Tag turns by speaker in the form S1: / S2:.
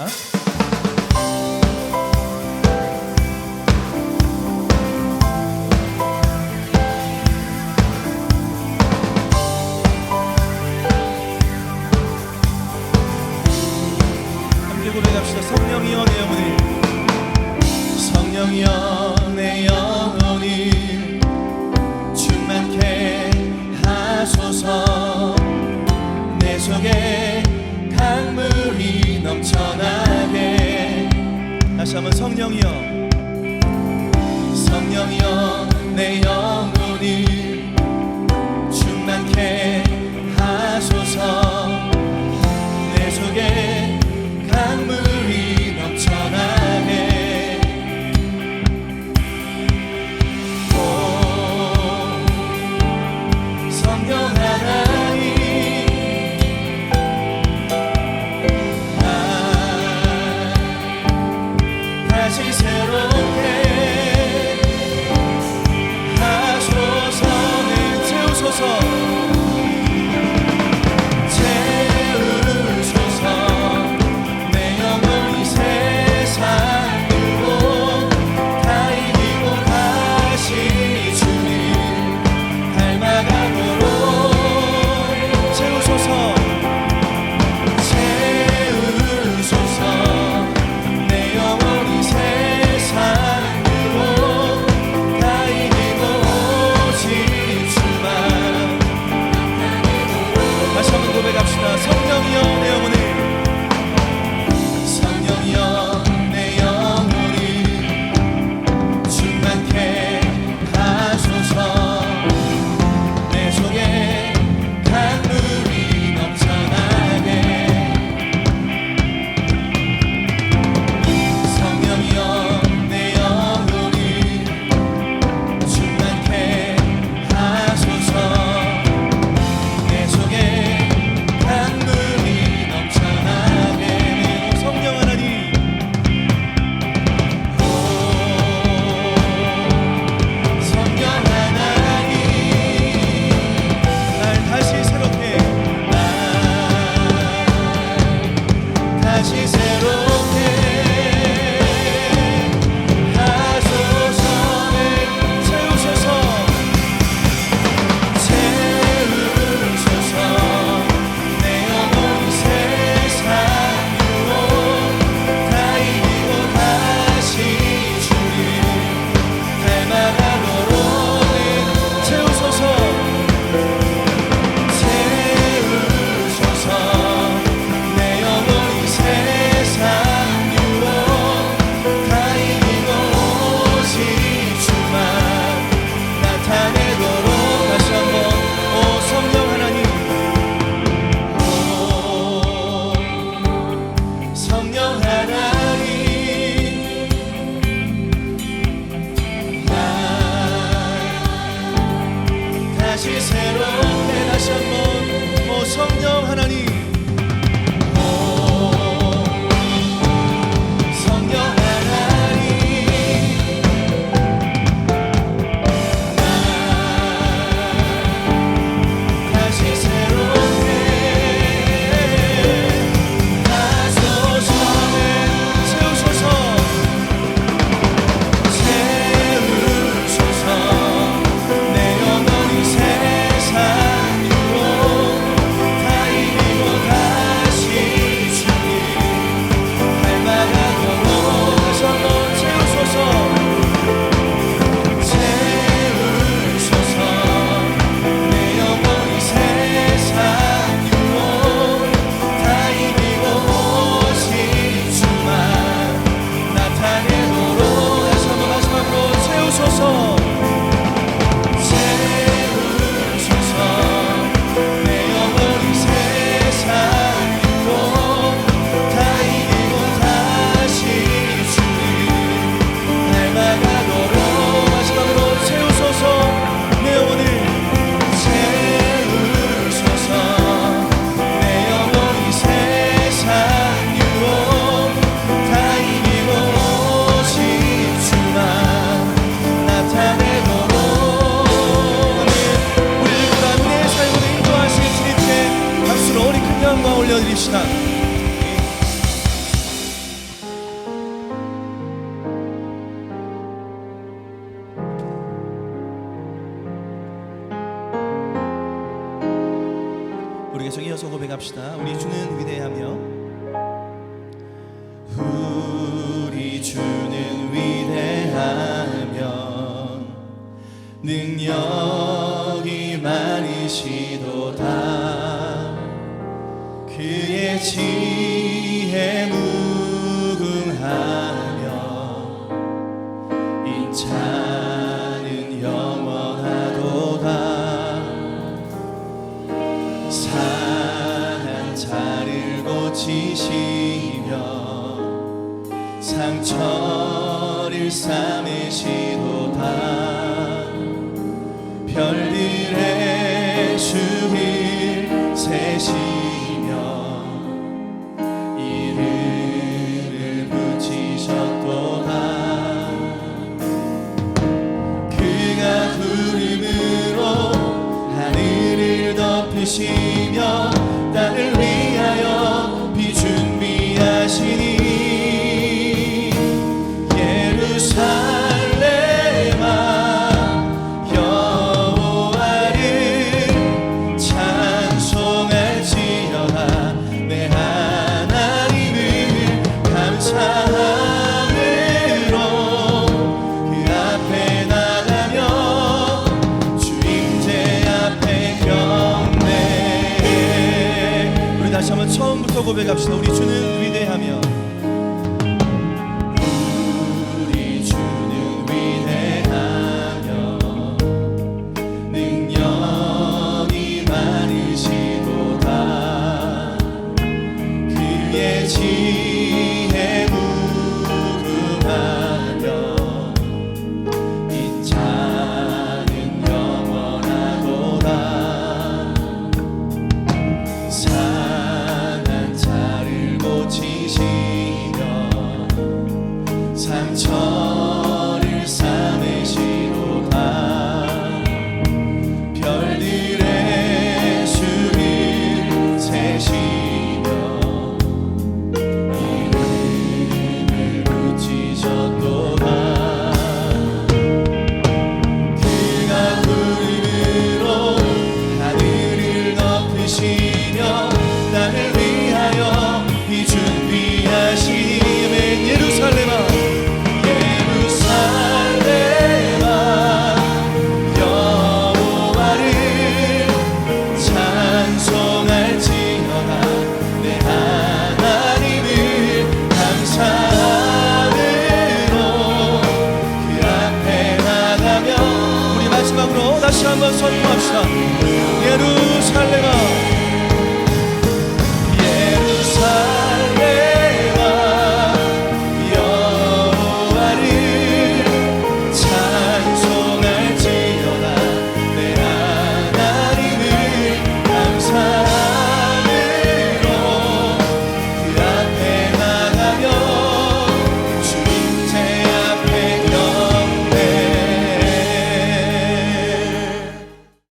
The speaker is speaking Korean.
S1: 어? 성령이여. 성령이여 내 영혼이 충만케 성령 일어서 고백합시다. 우리 주는 위대하며 우리 주는 위대하며 능력이 많으시도다 그의 지혜 무궁하 상한 자를 고치시며 상처를 싸매시도다. 별들의 주를 세시 고백합시다 우리 주는 time. 마지막으로 다시 한번 선포합시다. 예루살렘아.